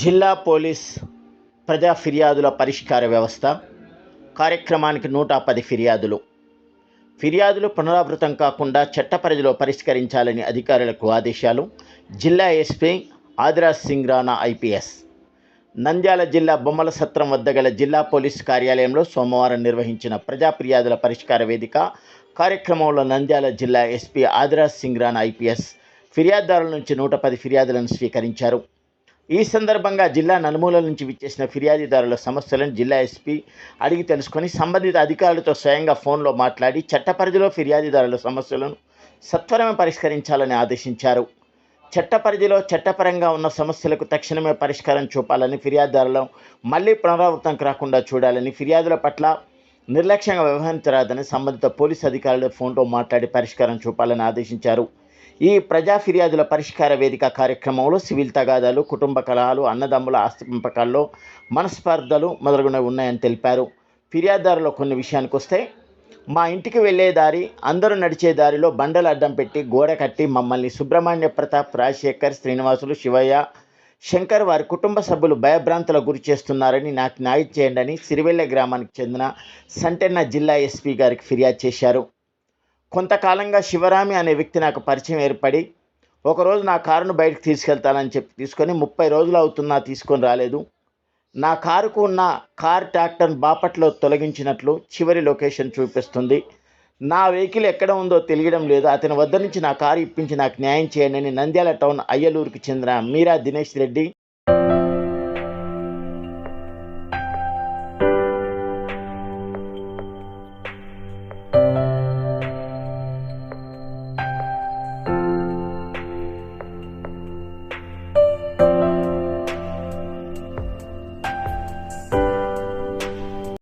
జిల్లా పోలీస్ ప్రజా ఫిర్యాదుల పరిష్కార వ్యవస్థ కార్యక్రమానికి నూట పది ఫిర్యాదులు. ఫిర్యాదులు పునరావృతం కాకుండా చట్ట పరిధిలో పరిష్కరించాలని అధికారులకు ఆదేశాలు జిల్లా ఎస్పీ ఆదిరాజ్ సింగ్ రాణా ఐపీఎస్. నంద్యాల జిల్లా బొమ్మల సత్రం వద్ద గల జిల్లా పోలీస్ కార్యాలయంలో సోమవారం నిర్వహించిన ప్రజా ఫిర్యాదుల పరిష్కార వేదిక కార్యక్రమంలో నంద్యాల జిల్లా ఎస్పీ ఆదిరాజ్ సింగ్ రాణా ఐపీఎస్ ఫిర్యాదుదారుల నుంచి నూట పది ఫిర్యాదులను స్వీకరించారు. ఈ సందర్భంగా జిల్లా నలుమూలల నుంచి విచ్చేసిన ఫిర్యాదుదారుల సమస్యలను జిల్లా ఎస్పీ అడిగి తెలుసుకొని సంబంధిత అధికారులతో స్వయంగా ఫోన్లో మాట్లాడి చట్ట పరిధిలో ఫిర్యాదుదారుల సమస్యలను సత్వరమే పరిష్కరించాలని ఆదేశించారు. చట్ట పరిధిలో చట్టపరంగా ఉన్న సమస్యలకు తక్షణమే పరిష్కారం చూపాలని ఫిర్యాదుదారులను మళ్ళీ పునరావృతం కాకుండా చూడాలని ఫిర్యాదుల పట్ల నిర్లక్ష్యంగా వ్యవహరించరాదని సంబంధిత పోలీసు అధికారులు ఫోన్లో మాట్లాడి పరిష్కారం చూపాలని ఆదేశించారు. ఈ ప్రజా ఫిర్యాదుల పరిష్కార వేదిక కార్యక్రమంలో సివిల్ తగాదాలు కుటుంబ కలహాలు అన్నదమ్ముల ఆస్తి పెంపకాల్లో మనస్పర్ధలు మొదలగునవి ఉన్నాయని తెలిపారు. ఫిర్యాదుదారులో కొన్ని విషయానికి వస్తే మా ఇంటికి వెళ్ళే దారి అందరూ నడిచే దారిలో బండలు అడ్డం పెట్టి గోడ కట్టి మమ్మల్ని సుబ్రహ్మణ్య ప్రతాప్ రాజశేఖర్ శ్రీనివాసులు శివయ్య శంకర్ వారి కుటుంబ సభ్యులు భయభ్రాంతులకు గురి చేస్తున్నారని నాకు న్యాయం చేయండి అని సిరివెల్లె గ్రామానికి చెందిన సంటెన్న జిల్లా ఎస్పీ గారికి ఫిర్యాదు చేశారు. కొంతకాలంగా శివరామి అనే వ్యక్తి నాకు పరిచయం ఏర్పడి ఒకరోజు నా కారును బయటకు తీసుకెళ్తానని చెప్పి తీసుకొని ముప్పై రోజులు అవుతున్నా తీసుకొని రాలేదు. నా కారుకు ఉన్న కార్ ట్రాక్టర్ బాపట్లో తొలగించినట్లు చివరి లొకేషన్ చూపిస్తుంది. నా వెహికల్ ఎక్కడ ఉందో తెలియడం లేదు. అతని వద్ద నుంచి నా కారు ఇప్పించి నాకు న్యాయం చేయండి అని నంద్యాల టౌన్ అయ్యలూరుకి చెందిన మీరా దినేష్ రెడ్డి